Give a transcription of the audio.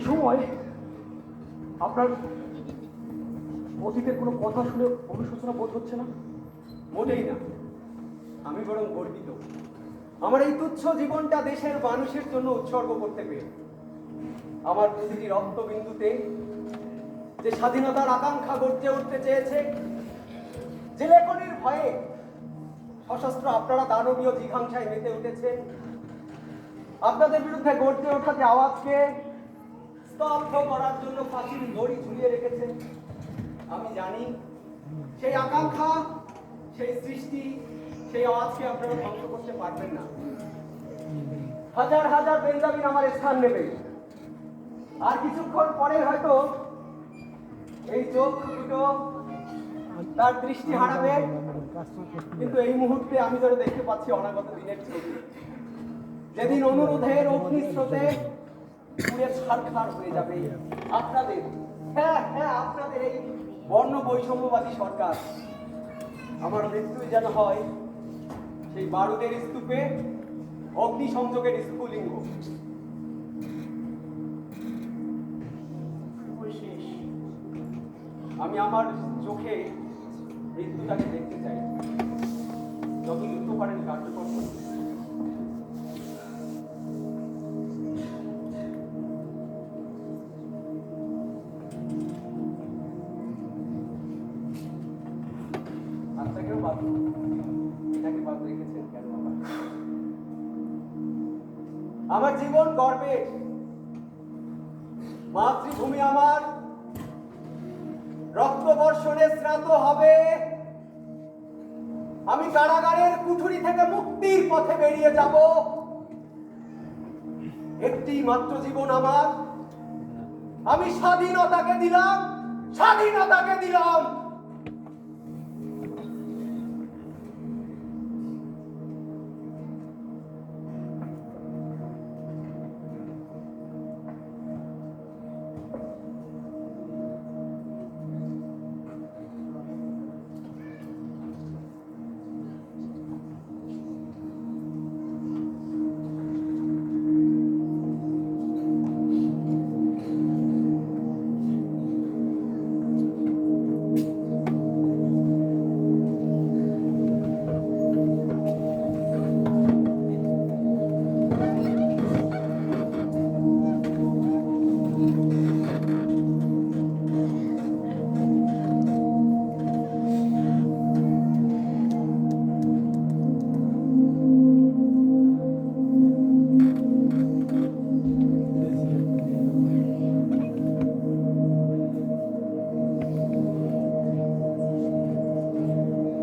এই সময় আপনার অতীতের কোনো কথা শুনে অনুশোচনা বোধ হচ্ছে না? মোটেই না। আমি বরং গর্বিত। আমার এই তুচ্ছ জীবনটা দেশের মানুষের জন্য উৎসর্গ করতে পেরে। আমার প্রতিটি রক্তবিন্দুতে যে স্বাধীনতার আকাঙ্ক্ষা গড়তে উঠতে চেয়েছে, যে লেখনির ভয়ে সশস্ত্র আপনারা দানবীয় জিঘাংসায় মেতে উঠেছেন, আপনাদের বিরুদ্ধে গড়তে ওঠা যে আওয়াজকে স্তব্ধ করার জন্য ফাঁসির দড়ি ঝুলিয়ে রেখেছেন। আমি জানি সেই আকাঙ্ক্ষা, সেই সৃষ্টি, সেই আওয়াজকে আপনারা ধ্বংস করতে পারবেন না। হাজার হাজার বেঞ্জামিন আমার স্থান নেবে। আর কিছুক্ষণ পরে হয়তো এই চোখ দুটো তার দৃষ্টি হারাবে। কিন্তু এই মুহূর্তে আমি যেন দেখতে পাচ্ছি অনাগত দিনের ছবি যেদিন অনুরোধের অগ্নিস্রোতে পুড়ে ছাড়খার হয়ে যাবে। আপনাদের হ্যাঁ হ্যাঁ আপনাদের এই বর্ণ বৈষম্যবাদী সরকার। আমার মৃত্যুই যেন হয়, সেই বারুদের স্তূপে অগ্নি সংযোগের স্ফুলিঙ্গ আমি আমার চোখে মৃত্যুটাকে দেখতে চাই। যত দ্রুত পারেন কার্যকর করুন। আমার জীবন গর্বে। মাতৃভূমি আমার। রক্ত বর্ষণে স্নাত হবে। আমি কারাগারের কুঠুরি থেকে মুক্তির পথে বেরিয়ে যাব। একটি মাত্র জীবন আমার। আমি স্বাধীনতাকে দিলাম স্বাধীনতাকে দিলাম।